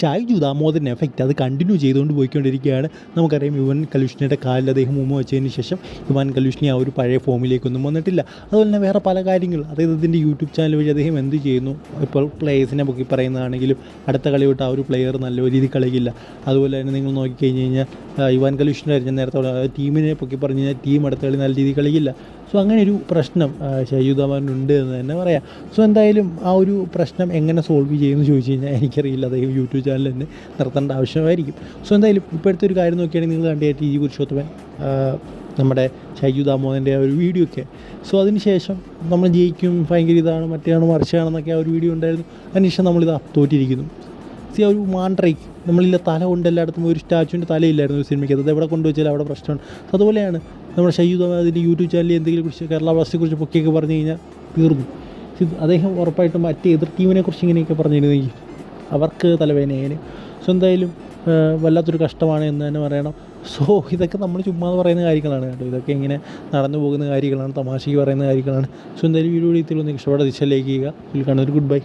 Shaju Damodaran effect അത് continue ചെയ്തുകൊണ്ട് പോയിക്കൊണ്ടിരിക്കുകയാണ്. നമുക്കറിയാം യുവൻ കലുഷ്ണിയുടെ കാലിൽ അദ്ദേഹം ഉമ്മ വെച്ചതിന് ശേഷം യുവൻ കലുഷ്ണി ആ ഒരു പഴയ ഫോമിലേക്കൊന്നും വന്നിട്ടില്ല. അതുപോലെ തന്നെ വേറെ പല കാര്യങ്ങൾ. അതായത് ഇതിന്റെ യൂട്യൂബ് ചാനൽ വഴി അദ്ദേഹം എന്ത് ചെയ്യുന്നു? ഇപ്പോൾ പ്ലേയേഴ്സിനെ പൊക്കി പറയുന്നതാണെങ്കിലും അടുത്ത കളി തൊട്ട് ആ ഒരു പ്ലെയർ നല്ല രീതിയിൽ കളിക്കില്ല. അതുപോലെ തന്നെ നിങ്ങൾ നോക്കിക്കഴിഞ്ഞ് കഴിഞ്ഞാൽ യുവൻ കലുഷിന്റെ ഞാൻ നേരത്തെ ടീമിനെ പൊക്കി പറഞ്ഞു കഴിഞ്ഞാൽ ടീം അടുത്ത കളി നല്ല രീതിയിൽ കളിക്കില്ല. സോ അങ്ങനെ ഒരു പ്രശ്നം ഉണ്ട് എന്ന് തന്നെ പറയാം. സോ എന്തായാലും ആ ഒരു പ്രശ്നം എങ്ങനെ സോൾവ് ചെയ്യുമെന്ന് ചോദിച്ചു കഴിഞ്ഞാൽ എനിക്കറിയില്ല. അദ്ദേഹം യൂട്യൂബ് ചാനൽ തന്നെ നിർത്തേണ്ട ആവശ്യമായിരിക്കും. സോ എന്തായാലും ഇപ്പോഴത്തെ ഒരു കാര്യം നോക്കിയാണെങ്കിൽ നിങ്ങൾ കണ്ടിയ ടി ജി പുരുഷോത്തമൻ നമ്മുടെ ഷൈജു ദാമോദന്റെ ആ ഒരു വീഡിയോ ഒക്കെ. സോ അതിനുശേഷം നമ്മൾ ജയിക്കും ഭയങ്കര ഇതാണ് മറ്റേയാണ് മറിച്ചാണെന്നൊക്കെ ആ ഒരു വീഡിയോ ഉണ്ടായിരുന്നു. അതിനുശേഷം നമ്മളിത് തോറ്റിരിക്കുന്നു സി ആ ഒരു മാൻട്രൈക്ക് നമ്മളില്ല തല കൊണ്ട് എല്ലായിടത്തും ഒരു സ്റ്റാച്ചുവിന്റെ തലയില്ലായിരുന്നു ഒരു സിനിമയ്ക്ക്. അത് എവിടെ കൊണ്ടുവച്ചാൽ അവിടെ പ്രശ്നമാണ്. അതുപോലെയാണ് നമ്മുടെ ഷയ്യുദ് അതിന്റെ യൂട്യൂബ് ചാനലിൽ എന്തെങ്കിലും കുറിച്ച് കേരള ബ്ലാസ്റ്റിനെ കുറിച്ച് പൊക്കിയൊക്കെ പറഞ്ഞു കഴിഞ്ഞാൽ തീർന്നു. അദ്ദേഹം ഉറപ്പായിട്ടും മറ്റേ എതിർ ടീമിനെ കുറിച്ച് ഇങ്ങനെയൊക്കെ പറഞ്ഞിരുന്നെങ്കിൽ അവർക്ക് തലവേദനയേന് സോ എന്തായാലും വല്ലാത്തൊരു കഷ്ടമാണ് എന്ന് തന്നെ പറയണം. സോ ഇതൊക്കെ നമ്മൾ ചുമ്മാ പറയുന്ന കാര്യങ്ങളാണ് കേട്ടോ. ഇതൊക്കെ ഇങ്ങനെ നടന്നു പോകുന്ന കാര്യങ്ങളാണ് തമാശയ്ക്ക് പറയുന്ന കാര്യങ്ങളാണ്. സോ എന്തായാലും വീഡിയോ ഇത്തിരി ഒന്ന് ഇഷ്ടപ്പെട്ട ദിശയിലേക്ക് ചെയ്യുക ഇതിൽ കാണുന്നൊരു ഗുഡ് ബൈ